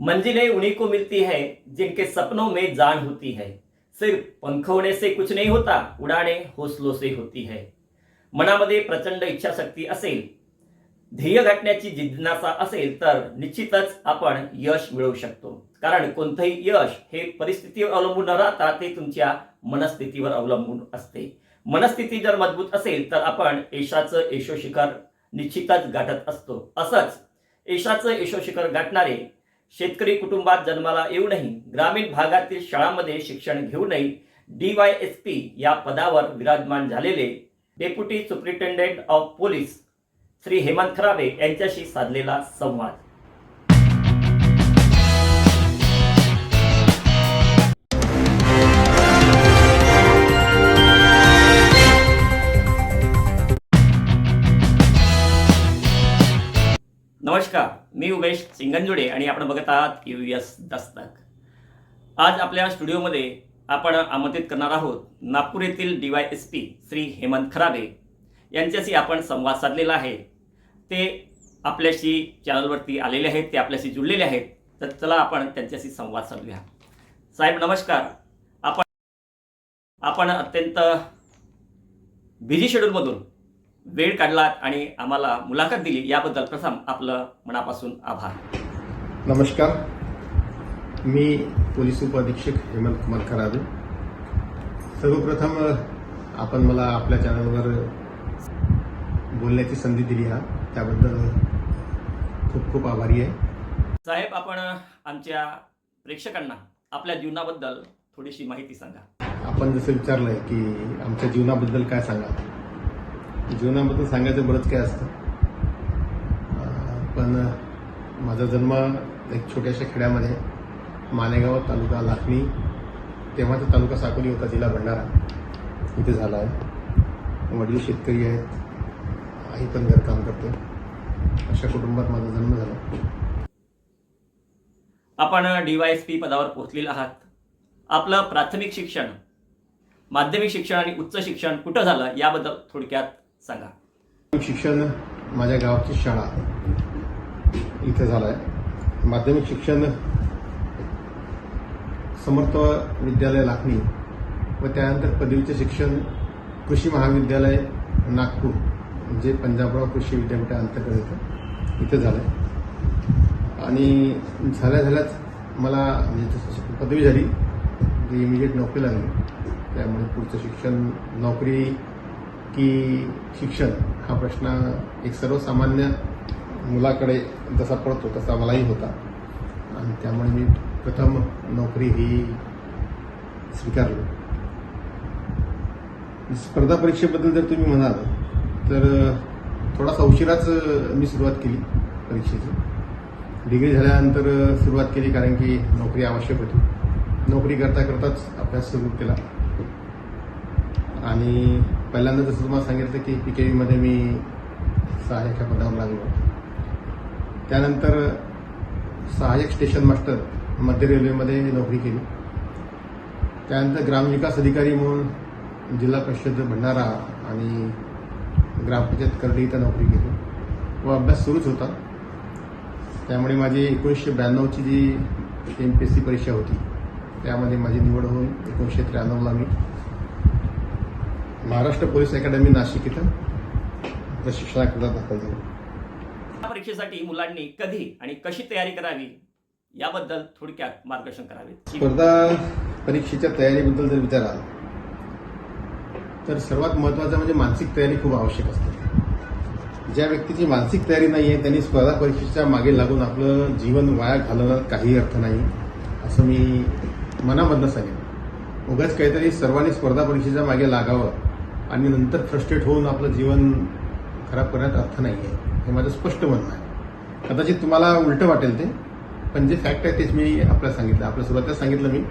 मंजिलें उन्हीं को मिलती है जिनके सपनों में जान होती है। सिर्फ पंख होने से कुछ नहीं होता उडाणे हौसलों से होती है। मनामध्ये प्रचंड इच्छाशक्ती असेल। ध्येय गाठण्याची जिज्ञासा असेल तर निश्चितच आपण यश मिळवू शकतो। कारण कोणतंही यश हे परिस्थितीवर अवलंबून न राहता ते तुमच्या मनस्थितीवर अवलंबून असते. मनस्थिती जर मजबूत असेल तर आपण यशाचं यशो शिखर निश्चितच गाठत असतो. असंच यशाचं यशो शिखर गाठणारे शेतकरी कुटुंबात जन्माला येऊनही ग्रामीण भागातील शाळांमध्ये शिक्षण घेऊनही डी वाय एस पी या पदावर विराजमान झालेले deputy superintendent of police Shri Hemant Kharabe यांच्याशी साधलेला संवाद. नमस्कार मी उमेश सिंगंजुडे आणि आपण बघत आहात यू एस दस्तक. आज आपल्या स्टुडिओमध्ये आपण आमंत्रित करणार आहोत नागपूर येथील D Y S P Shri Hemant Kharabe. यांच्याशी आपण संवाद साधलेला आहे. ते आपल्याशी चॅनलवरती आलेले आहेत ते आपल्याशी जुळलेले आहेत. तर चला आपण त्यांच्याशी संवाद साधूया. साहेब नमस्कार. आपण आपण अत्यंत बिझी शेड्यूलमधून वेळ काढलात आणि आम्हाला मुलाखत दिली याबद्दल प्रथम आपलं मनापासून आभार. नमस्कार. मी पोलीस उपअधीक्षक हेमंत कुमार खराबे सर्वप्रथम आपण मला आपल्या चॅनलवर बोलण्याची संधी दिली हा. त्याबद्दल खूप खूप आभारी आहे. साहेब आपण आमच्या प्रेक्षकांना आपल्या जीवनाबद्दल थोडीशी माहिती सांगा. आपण जसं विचारलंय की आमच्या जीवनाबद्दल काय सांगा? जीवनाबद्दल सांगायचं बरंच काय असतं. पण माझा जन्म एक छोट्याशा खेड्यामध्ये मानेगाव तालुका लाखणी तेव्हाचा तालुका साकोली होता जिल्हा भंडारा. इथे झाला आहे. वडील शेतकरी आहेत. आई पण घरकाम करते. अशा कुटुंबात माझा जन्म झाला. आपण डी वाय एस पी पदावर पोहोचलेला आहात. आपलं प्राथमिक शिक्षण माध्यमिक शिक्षण आणि उच्च शिक्षण कुठं झालं याबद्दल थोडक्यात सांगा. शिक्षण माझ्या गावाची शाळा इथे झालं आहे माध्यमिक शिक्षण समर्थ विद्यालय लाखणी व त्यानंतर पदवीचे शिक्षण कृषी महाविद्यालय नागपूर जे पंजाबराव कृषी विद्यापीठाअंतर्गत येतं इथं झालं आहे आणि झाल्या झाल्याच मला म्हणजे पदवी झाली जी इमिजिएट नोकरी लागली. त्यामुळे पुढचं शिक्षण नोकरी की शिक्षण हा प्रश्न एक सर्वसामान्य मुलाकडे जसा पडतो तसा मलाही होता. आणि त्यामुळे मी प्रथम नोकरी ही स्वीकारली. स्पर्धा परीक्षेबद्दल जर तुम्ही म्हणाल तर थोडासा उशिराच मी सुरुवात केली परीक्षेची. डिग्री झाल्यानंतर सुरुवात केली कारण की नोकरी आवश्यक होती. नोकरी करता करताच अभ्यास सुरू केला. आणि पहिल्यांदा जसं तुम्हाला सांगितलं की पी के व्हीमध्ये मी सहाय्यक पदावर लागलो. त्यानंतर सहाय्यक स्टेशन मास्टर मध्य रेल्वेमध्ये नोकरी केली. त्यानंतर ग्रामविकास अधिकारी म्हणून जिल्हा परिषद भंडारा आणि ग्रामपंचायत करडी इथं नोकरी केली. व अभ्यास सुरूच होता. त्यामुळे माझी एकोणीसशे ब्याण्णवची जी एम पी एस सी परीक्षा होती त्यामध्ये माझी निवड होऊन एकोणीसशे त्र्याण्णवला मी महाराष्ट्र पोलीस अकॅडमी नाशिक इथं प्रशिक्षणाकरता दाखल झालो. या परीक्षेसाठी मुलांनी कधी आणि कशी तयारी करावी याबद्दल थोडक्यात मार्गदर्शन करावे. स्पर्धा परीक्षेच्या तयारीबद्दल जर विचाराल तर सर्वात महत्त्वाचं म्हणजे मानसिक तयारी खूप आवश्यक असते. ज्या व्यक्तीची मानसिक तयारी नाही आहे त्यांनी स्पर्धा परीक्षेच्या मागे लागून आपलं जीवन वाया घालवण्यात काही अर्थ नाही असं मी मनामधनं सांगेन. उगाच काहीतरी सर्वांनी स्पर्धा परीक्षेच्या मागे लागावं आणि नंतर फ्रस्ट्रेट होऊन आपलं जीवन खराब करण्यात अर्थ नाही आहे हे माझं स्पष्ट म्हणणं आहे. कदाचित तुम्हाला उलटं वाटेल ते पण जे फॅक्ट आहे तेच मी आपल्याला सांगितलं. आपल्या सुरुवातीला सांगितलं मी.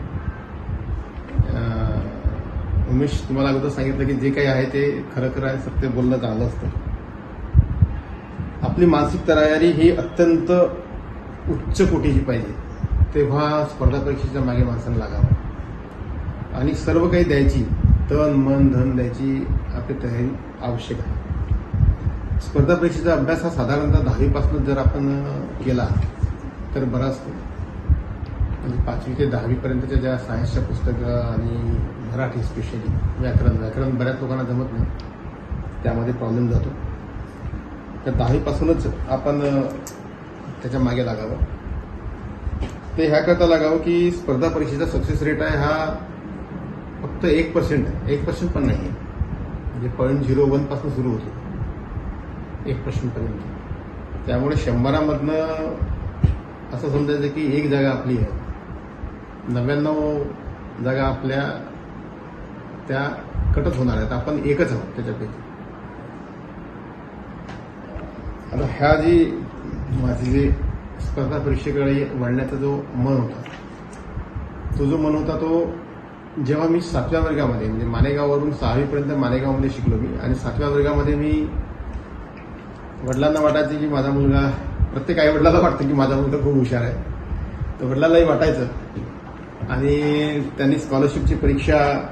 उमेश तुम्हाला अगोदर सांगितलं की जे काही आहे ते खरं खरं आहे सत्य बोलणं चांगलं असतं. आपली मानसिक तयारी ही अत्यंत उच्च कोटीची पाहिजे. तेव्हा स्पर्धा परीक्षेच्या मागे माणसानं लागावं. आणि सर्व काही द्यायची. तन मन धन द्यायची आपली तयारी आवश्यक आहे. स्पर्धा परीक्षेचा अभ्यास हा साधारणतः दहावीपासून जर आपण केला तर बराच म्हणजे पाचवी ते दहावीपर्यंतच्या ज्या सायन्सच्या पुस्तकं आणि मराठी स्पेशली व्याकरण व्याकरण बऱ्याच लोकांना जमत नाही. त्यामध्ये प्रॉब्लेम जातो. तर दहावीपासूनच आपण त्याच्यामागे लागावं. ते ह्याकरता लागावं की स्पर्धा परीक्षेचा सक्सेस रेट आहे हा फक्त एक पर्सेंट आहे एक पर्सेंट पण नाही आहे म्हणजे पॉईंट झिरो वनपासून सुरू होतो. एक पर्सेंटपर्यंत त्यामुळे शंभरामधनं असं समजायचं की एक जागा आपली आहे. नव्याण्णव जागा आपल्या त्या कटच होणार आहेत. आपण एकच आहोत त्याच्यापैकी. आता ह्या जी माझी जी स्पर्धा परीक्षेकडे वळण्याचा जो मन होता तो जो मन होता तो जेव्हा मी सातव्या वर्गामध्ये म्हणजे मालेगाववरून सहावीपर्यंत मालेगावमध्ये शिकलो मी आणि सातव्या वर्गामध्ये मी वडिलांना वाटायचं की माझा मुलगा प्रत्येक आई वडिलाला वाटतं की माझा मुलगा खूप हुशार आहे. तर वडिलांनाही वाटायचं. आणि त्यांनी स्कॉलरशिपची परीक्षा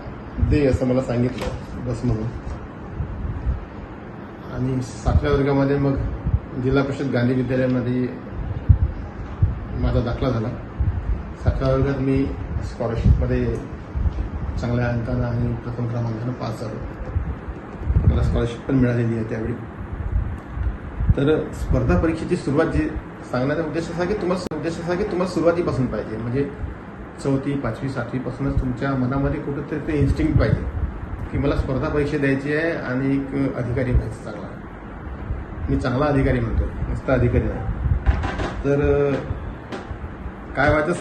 दे असं मला सांगितलं बस म्हणून. आणि सातव्या वर्गामध्ये मग जिल्हा परिषद गांधी विद्यालयामध्ये माझा दाखला झाला. सातव्या वर्गात मी स्कॉलरशिपमध्ये चांगल्या अंकानं आणि प्रथम क्रमांकानं पास झालो. मला स्कॉलरशिप पण मिळालेली आहे त्यावेळी. तर स्पर्धा परीक्षेची सुरुवात जी सांगण्याचा उद्देश असा की तुम्हाला उद्देश असा की तुम्हाला सुरुवातीपासून पाहिजे. म्हणजे चौथी पाचवी सातवीपासूनच तुमच्या मनामध्ये कुठंतरी ते इन्स्टिंग पाहिजे की मला स्पर्धा परीक्षा द्यायची आहे आणि एक अधिकारी व्हायचं चांगला मी चांगला अधिकारी म्हणतो नुसता अधिकारी नाही तर काय व्हायचं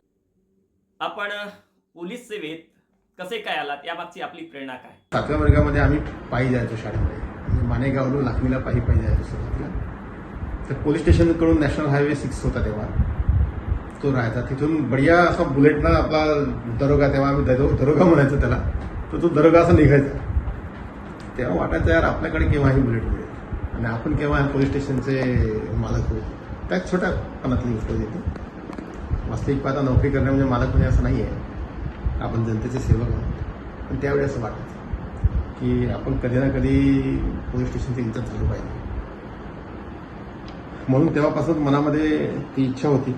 आपण पोलीस सेवेत कसे काय आलात? याबाबतची आपली प्रेरणा काय? सातव्या वर्गामध्ये आम्ही पायी जायचो शाळेमध्ये. म्हणजे लाखमीला पायी पायी जायचो सुरुवातीला. तर पोलीस स्टेशनकडून नॅशनल हायवे सिक्स होता तेव्हा. तो राहायचा. तिथून बढिया असा बुलेटनं आपला दरोगा तेव्हा आम्ही दरोगा म्हणायचो त्याला. तर तो दरोगा असा निघायचा. तेव्हा वाटायचं यार आपल्याकडे केव्हाही बुलेट मिळेल? आणि आपण केव्हा पोलीस स्टेशनचे मालक होईल त्या छोट्या पणातली गोष्ट होती ती. वास्तविक पाहता नोकरी करणे म्हणजे मालक म्हणजे असं नाही आहे आपण जनतेचे सेवक आहोत पण त्यावेळी असं वाटायचं की आपण कधी ना कधी पोलीस स्टेशनची इज्जत झालं पाहिजे. म्हणून तेव्हापासून मनामध्ये ती इच्छा होती.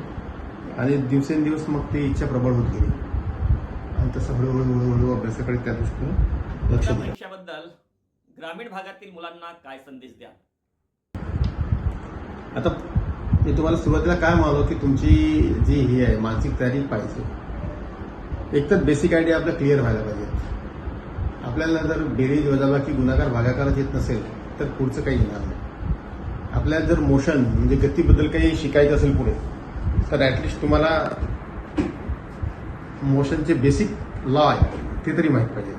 आणि दिवसेंदिवस मग ती इच्छा प्रबळ होत गेली. आणि तसं हळूहळू हळूहळू अभ्यासाकडे त्या दृष्टीनं लक्ष परीक्षाबद्दल ग्रामीण भागातील मुलांना काय संदेश द्या? आता मी तुम्हाला सुरुवातीला काय म्हणालो की तुमची जी ही आहे मानसिक तयारी पाहिजे. एक तर बेसिक आयडिया आपलं क्लिअर व्हायला पाहिजे. आपल्याला जर बेरीज वजाबाकी गुणाकार भागाकारच येत नसेल तर पुढचं काही येणार नाही. आपल्याला जर मोशन म्हणजे गतीबद्दल काही शिकायचं असेल पुढे तर ॲटलिस्ट तुम्हाला मोशनचे बेसिक लॉ आहे ते तरी माहीत पाहिजे.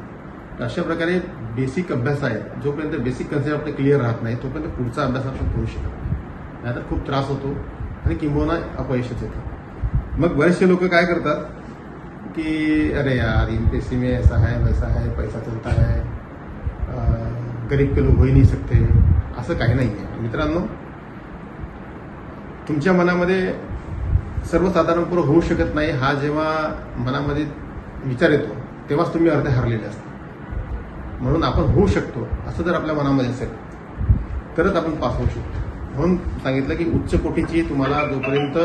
तर अशा प्रकारे बेसिक अभ्यास आहे जोपर्यंत बेसिक कन्सेप्ट आपले क्लिअर राहत नाही तोपर्यंत पुढचा अभ्यास आपण करू शकत नाही. नाहीतर खूप त्रास होतो आणि किंबहुना अपयशच येतं. मग बरेचसे लोक काय करतात कि अरे यार एमपीएससी में ऐसा है वैसा है पैसा चलता है। गरीब के लोग हो ही नहीं सकते। असं काही नाही आहे मित्रांनो तुमच्या मनामध्ये सर्वसाधारणपूर्ण होऊ शकत नाही. हा जेव्हा मनामध्ये विचार येतो तेव्हाच तुम्ही अर्धे हरलेले असता. म्हणून आपण होऊ शकतो असं जर आपल्या मनामध्ये असेल तरच आपण पास होऊ शकतो. म्हणून सांगितलं की उच्च कोटीची तुम्हाला जोपर्यंत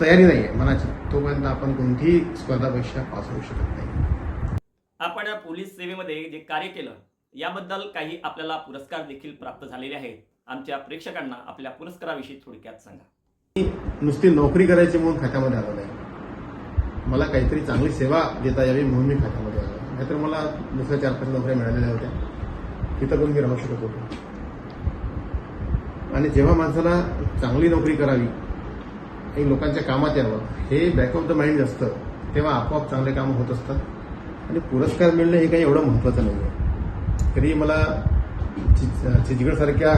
तयारी नाही आहे मनाची. तोपर्यंत आपण कोणतीही स्पर्धा परीक्षा पास होऊ शकत नाही. आपण पोलीस सेवेमध्ये जे कार्य केलं याबद्दल काही आपल्याला पुरस्कार देखील प्राप्त झालेले आहेत. आमच्या प्रेक्षकांना आपल्या पुरस्काराविषयी थोडक्यात सांगा. नुसती नोकरी करायची म्हणून खात्यामध्ये आलो नाही. मला काहीतरी चांगली सेवा देता यावी म्हणून मी खात्यामध्ये आलो. नाहीतर मला दुसऱ्या चार पाच नोकऱ्या मिळालेल्या होत्या. तिथं पण मी राहू शकत होतो. आणि जेव्हा माणसाला चांगली नोकरी करावी काही लोकांच्या कामात यावं. हे बॅक ऑफ द माइंड असतं. तेव्हा आपोआप चांगले कामं होत असतात. आणि पुरस्कार मिळणं हे काही एवढं महत्त्वाचं नाही आहे तरी मला चिचगडसारख्या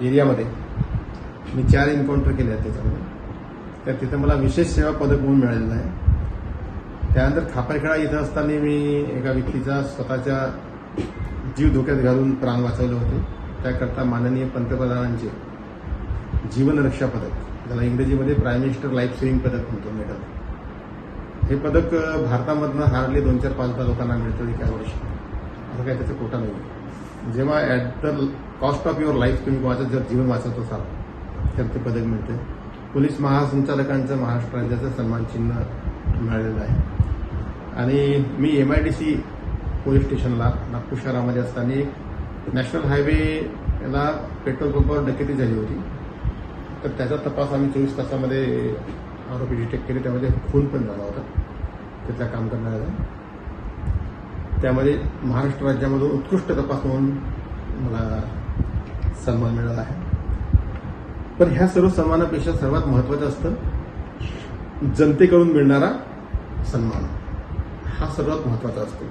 एरियामध्ये मी चार एन्काउंटर केले आहेत त्याच्यामध्ये. तर तिथं मला विशेष सेवा पदक म्हणून मिळालेलं आहे त्यानंतर खापरखेडा इथं असताना मी एका व्यक्तीचा स्वतःच्या जीव धोक्यात घालून प्राण वाचवले होते. त्याकरता माननीय पंतप्रधानांचे जीवनरक्षा पदक. ज्याला इंग्रजीमध्ये प्राईम मिनिस्टर लाईफ सेव्हिंग पदक म्हणतो मेडल हे पदक भारतामधनं हार्डली दोन चार पाच दहा लोकांना मिळतं एका वर्षी. असं काही त्याचा कोटा नाही जेव्हा at the cost of your life तुम्ही वाचत जर जीवन वाचत असाल तर ते पदक मिळते पोलीस महासंचालकांचं महाराष्ट्र राज्याचं सन्मान चिन्ह मिळालेलं आहे. आणि मी M I D C police स्टेशनला नागपूर शहरामध्ये असताना एक नॅशनल हायवेला पेट्रोल पंपावर डकेती झाली होती. तर त्याचा तपास आम्ही चोवीस तासामध्ये आरोपी डिटेक्ट केले. त्यामध्ये खून पण झाला होता. त्याचा काम करणाऱ्याला. त्यामध्ये महाराष्ट्र राज्यामधून उत्कृष्ट तपास म्हणून मला सन्मान मिळाला आहे. पण ह्या सर्व सन्मानापेक्षा सर्वात महत्वाचं असतं जनतेकडून मिळणारा सन्मान. हा सर्वात महत्त्वाचा असतो.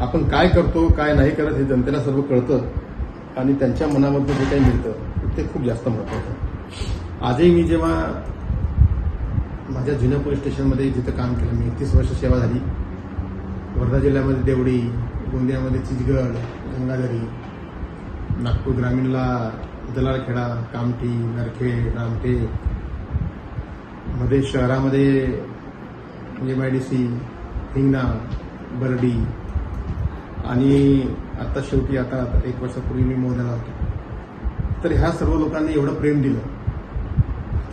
आपण काय करतो काय नाही करत हे जनतेला सर्व कळतं आणि त्यांच्या मनामधलं जे काही मिळतं ते खूप जास्त महत्वाचं आहे. आजही मी जेव्हा माझ्या जुन्या पोलीस स्टेशनमध्ये जिथं काम केलं मी एकतीस वर्ष सेवा झाली. वर्धा जिल्ह्यामध्ये देवडी गोंदियामध्ये चिचगड गंगाधरी नागपूर ग्रामीणला दलालखेडा कामठी नरखेड रामटेकमध्ये शहरामध्ये M I D C Hingna Bardi आणि आता शेवटी आता एक वर्षापूर्वी मी मोदला होतो. तर ह्या सर्व लोकांनी एवढं प्रेम दिलं.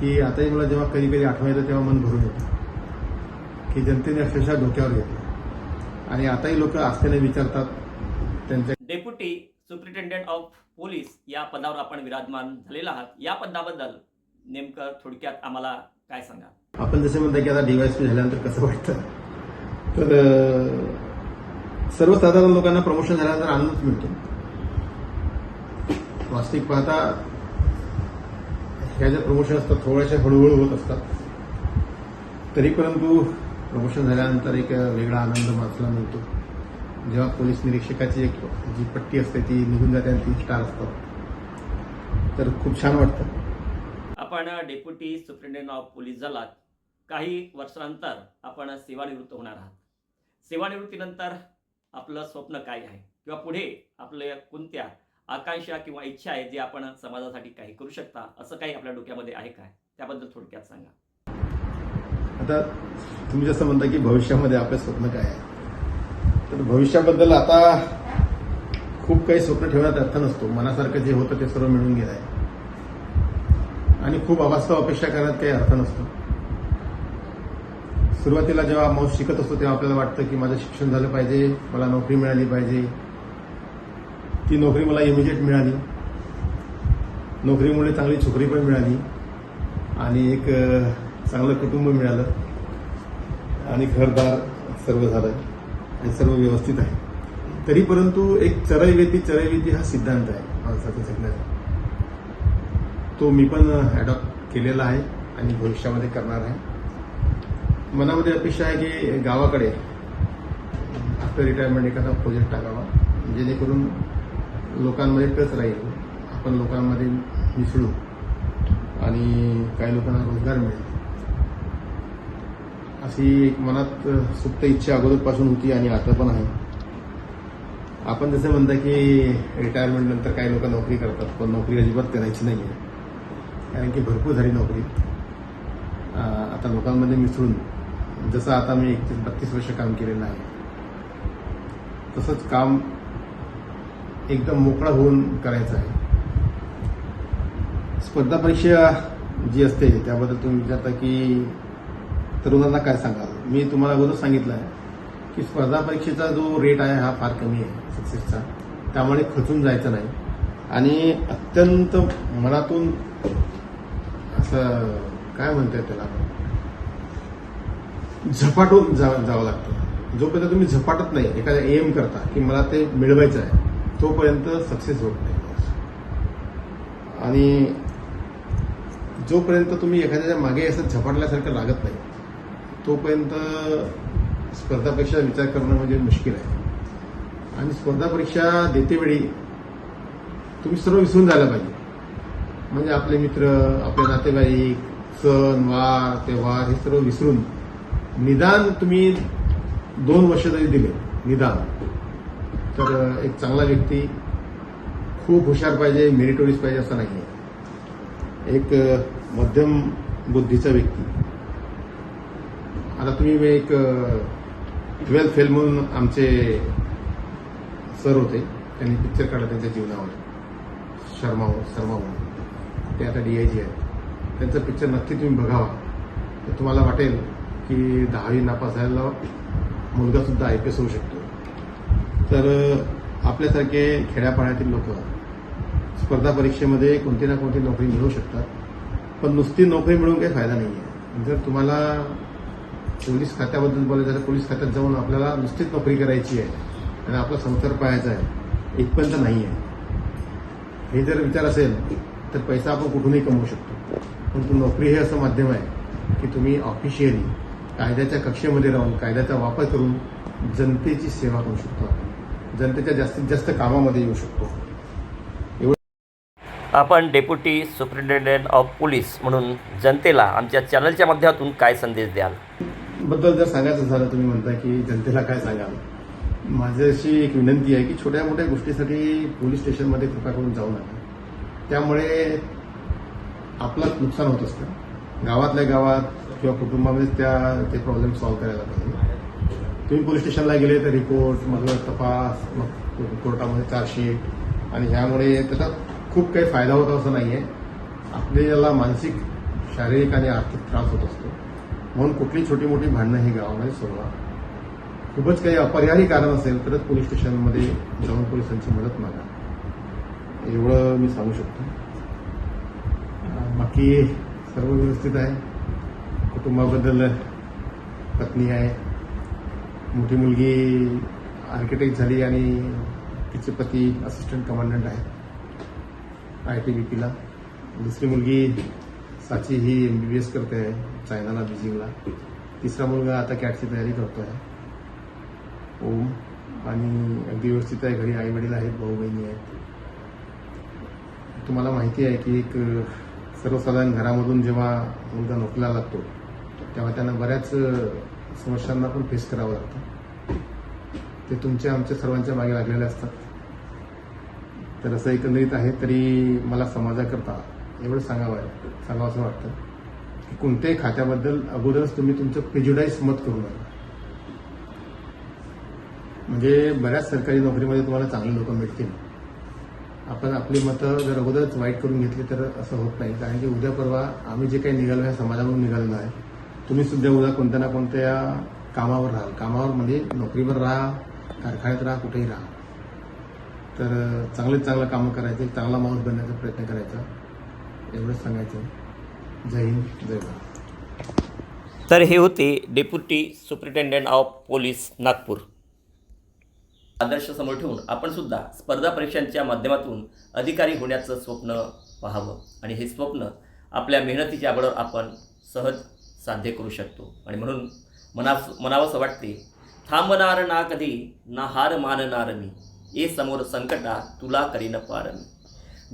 की आताही मला जेव्हा कधी कधी आठवण येतं तेव्हा मन भरून येतं. की जनतेने अक्षरशः डोक्यावर घेतलं. आणि आताही लोक आस्थेने विचारतात त्यांच्या डेप्युटी सुप्रिटेंडेंट ऑफ पोलीस या पदावर आपण विराजमान झालेला आहात. या पदाबद्दल नेमकं थोडक्यात आम्हाला काय सांगा? आपण जसे म्हणता की आता डीवायसपी झाल्यानंतर कसं वाटतं? तर सर्वसाधारण लोकांना प्रमोशन झाल्यानंतर आनंदच मिळतो. वास्तविक पाहता ह्या ज्या प्रमोशन असतात थोड्याशा हळूहळू होत असतात. तरी परंतु प्रमोशन झाल्यानंतर एक वेगळा आनंद माणसाला मिळतो. जेव्हा पोलीस निरीक्षकाची एक जी पट्टी असते ती निघून जाते आणि ती स्टार असतात. तर खूप छान वाटतं. आपण डेप्युटी सुप्रिंटेंडंट ऑफ पोलीस झालात काही वर्षानंतर आपण सेवानिवृत्त होणार आहात. सेवानिवृत्तीनंतर आपलं स्वप्न काय आहे? किंवा पुढे आपल्या कोणत्या आकांक्षा किंवा इच्छा आहे जे आपण समाजासाठी काही करू शकता असं काही आपल्या डोक्यामध्ये आहे काय? त्याबद्दल थोडक्यात सांगा. आता तुम्ही जसं म्हणता की भविष्यामध्ये आपलं स्वप्न काय आहे? तर भविष्याबद्दल आता खूप काही स्वप्न ठेवण्यात अर्थ नसतो. मनासारखं जे होतं ते सर्व मिळून गेलं आहे आणि खूप अवास्तव अपेक्षा करण्यात काही अर्थ नसतो. सुरुवातीला जेव्हा माऊस शिकत असतो तेव्हा आपल्याला वाटतं की माझं शिक्षण झालं पाहिजे मला नोकरी मिळाली पाहिजे. ती नोकरी मला इमिजिएट मिळाली. नोकरीमुळे चांगली छोकरी पण मिळाली आणि एक चांगलं कुटुंब मिळालं आणि घरदार सर्व झालं आणि सर्व व्यवस्थित आहे. तरी परंतु एक चरैवेती चरैवेती हा सिद्धांत आहे माणसाचा जगण्याचा तो मी पण अडॉप्ट केलेला आहे आणि भविष्यामध्ये करणार आहे. मनामध्ये अपेक्षा आहे की गावाकडे आफ्टर रिटायरमेंट एखादा प्रोजेक्ट टाकावा. जेणेकरून लोकांमध्ये टच राहील. आपण लोकांमध्ये मिसळू. आणि काही लोकांना रोजगार मिळेल. अशी एक मनात सुप्त इच्छा अगोदरपासून होती आणि आता पण आहे. आपण जसं म्हणता की रिटायरमेंट नंतर काही लोक नोकरी करतात पण नोकरी अजिबात करायची नाही आहे कारण की भरपूर झाली नोकरी. आता लोकांमध्ये मिसळून जसं आता मी एकतीस बत्तीस वर्ष काम केलेलं आहे. तसंच काम एकदम मोकळा होऊन करायचं आहे. स्पर्धा परीक्षा जी असते त्याबद्दल तुम्ही विचारता की तरुणांना काय सांगाल? मी तुम्हाला अगोदर सांगितलं आहे की स्पर्धा परीक्षेचा जो रेट आहे हा फार कमी आहे सक्सेसचा त्यामुळे खचून जायचं नाही. आणि अत्यंत मनातून असं काय म्हणताय त्याला? झपाटून जा जावं लागतं. जोपर्यंत तुम्ही झपाटत नाही एखादा एम करता की मला ते मिळवायचं आहे तोपर्यंत सक्सेस होत नाही. आणि जोपर्यंत तुम्ही एखाद्याच्या मागे असं झपाटल्यासारखं लागत नाही तोपर्यंत स्पर्धा परीक्षा विचार करणं म्हणजे मुश्किल आहे. आणि स्पर्धा परीक्षा देतेवेळी तुम्ही सर्व विसरून जायला पाहिजे. म्हणजे आपले मित्र आपले नातेवाईक सण वार त्योहार हे सर्व विसरून निदान तुम्ही दोन वर्ष जरी दिले निदान. तर एक चांगला व्यक्ती खूप हुशार पाहिजे मेरिटोरियस पाहिजे असं नाही आहे. एक मध्यम बुद्धीचा व्यक्ती. आता तुम्ही एक ट्वेल्थ फेल म्हणून आमचे सर होते. त्यांनी पिक्चर काढला त्यांच्या जीवनावर. शर्मा हो, शर्मा म्हणून ते आता डीआयजी आहेत. त्यांचं पिक्चर नक्की तुम्ही बघावा. तर तुम्हाला वाटेल की दहावी नापास झालेला मुलगासुद्धा आय पी एस होऊ शकतो. तर आपल्यासारखे खेड्यापाड्यातील लोक स्पर्धा परीक्षेमध्ये कोणती ना कोणती नोकरी मिळवू शकतात. पण नुसती नोकरी मिळून काही फायदा नाही आहे जर तुम्हाला पोलीस खात्याबद्दल बोलायचं झालं पोलीस खात्यात जाऊन आपल्याला नुसतीच नोकरी करायची आहे आणि आपला संसार पाहायचा आहे इथपर्यंत नाही आहे हे जर विचार असेल तर पैसा आपण कुठूनही कमवू शकतो. परंतु नोकरी हे असं माध्यम आहे की तुम्ही ऑफिशियली कायद्याच्या कक्षेमध्ये राहून कायद्याचा वापर करून जनतेची सेवा करू शकतो आपण. जनतेच्या जास्तीत जास्त कामामध्ये येऊ शकतो. आपण डेप्युटी सुपरिटेंडेंट ऑफ पोलीस म्हणून जनतेला आमच्या चॅनलच्या माध्यमातून काय संदेश द्याल? बद्दल जर सांगायचं झालं तुम्ही म्हणता की जनतेला काय सांगाल माझी अशी एक विनंती आहे की छोट्या मोठ्या गोष्टीसाठी पोलीस स्टेशनमध्ये कृपा करून जाऊ नका. त्यामुळे आपलं नुकसान होत असतं. गावातल्या गावात किंवा कुटुंबामध्ये त्या ते प्रॉब्लेम सॉल्व्ह करायला पाहिजे. तुम्ही पोलीस स्टेशनला गेले तर रिपोर्ट मग तपास मग कोर्टामध्ये चार्जशीट. आणि ह्यामुळे त्याचा खूप काही फायदा होतो असं नाही आहे आपल्याला मानसिक शारीरिक आणि आर्थिक त्रास होत असतो. म्हणून कुठली छोटी मोठी भांडणं ही गावामध्ये सोडवा. खूपच काही अपरिहारी कारण असेल तरच पोलीस स्टेशनमध्ये जाऊन पोलिसांची मदत मागा. एवढं मी सांगू शकतो. बाकी सर्व व्यवस्थित आहे. कुटुंबाबद्दल पत्नी आहे. मोठी मुलगी आर्किटेक्ट झाली आणि तिचे पती असिस्टंट कमांडंट आहेत. आय टी बी पीला दुसरी मुलगी साची ही एम बी बी एस करते आहे चायनाला बीजिंगला. तिसरा मुलगा आता कॅटची तयारी करतो आहे ओम. आणि अगदी व्यवस्थित आहे घरी आई वडील आहेत भाऊ बहिणी आहेत. तुम्हाला माहिती आहे की एक सर्वसाधारण घरामधून जेव्हा मुलगा नोकरीला लागतो तेव्हा त्यांना बऱ्याच समस्यांना पण फेस करावं लागतं. ते तुमच्या आमच्या सर्वांच्या मागे लागलेले असतात. तर असं एकंदरीत आहे तरी मला समाजाकरता एवढं सांगावं आहे सांगावं असं वाटतं की कोणत्याही खात्याबद्दल अगोदरच तुम्ही तुमचं प्रेज्युडाईज मत करू नका. म्हणजे बऱ्याच सरकारी नोकरीमध्ये तुम्हाला चांगले लोक मिळतील आपण आपली मतं जर अगोदरच वाईट करून घेतली तर असं होत नाही. कारण की उद्या परवा आम्ही जे काही निघालो ह्या समाजामधून निघालेलो आहे तुम्ही सुद्धा उद्या कोणत्या ना कोणत्या कामावर राहाल. कामावर म्हणजे नोकरीवर राहा कारखान्यात राहा कुठेही राहा. तर चांगलेच चांगलं कामं करायचे चांगला माणूस बनण्याचा प्रयत्न करायचा. एवढंच सांगायचं. जय हिंद जय भारत. तर हे होते deputy superintendent of police Nagpur. आदर्श समोर ठेवून आपण सुद्धा स्पर्धा परीक्षांच्या माध्यमातून अधिकारी होण्याचं स्वप्न पाहावं. आणि हे स्वप्न आपल्या मेहनतीच्या बळावर आपण सहज साध्य करू शकतो. आणि म्हणून मना मनावंसं वाटते थांबणार ना कधी? ना हार मानणार मी. ये समोर संकटा तुला करीन पार मी.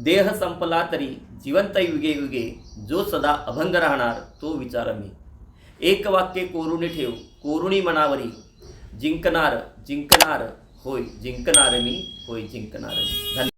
देह संपला तरी जिवंत युगे युगे जो सदा अभंग राहणार तो विचार मी. एक वाक्य कोरुणी ठेव कोरुणी मनावरी. जिंकणार जिंकणार होय जिंकणार मी होय जिंकणार मी. धन्यवाद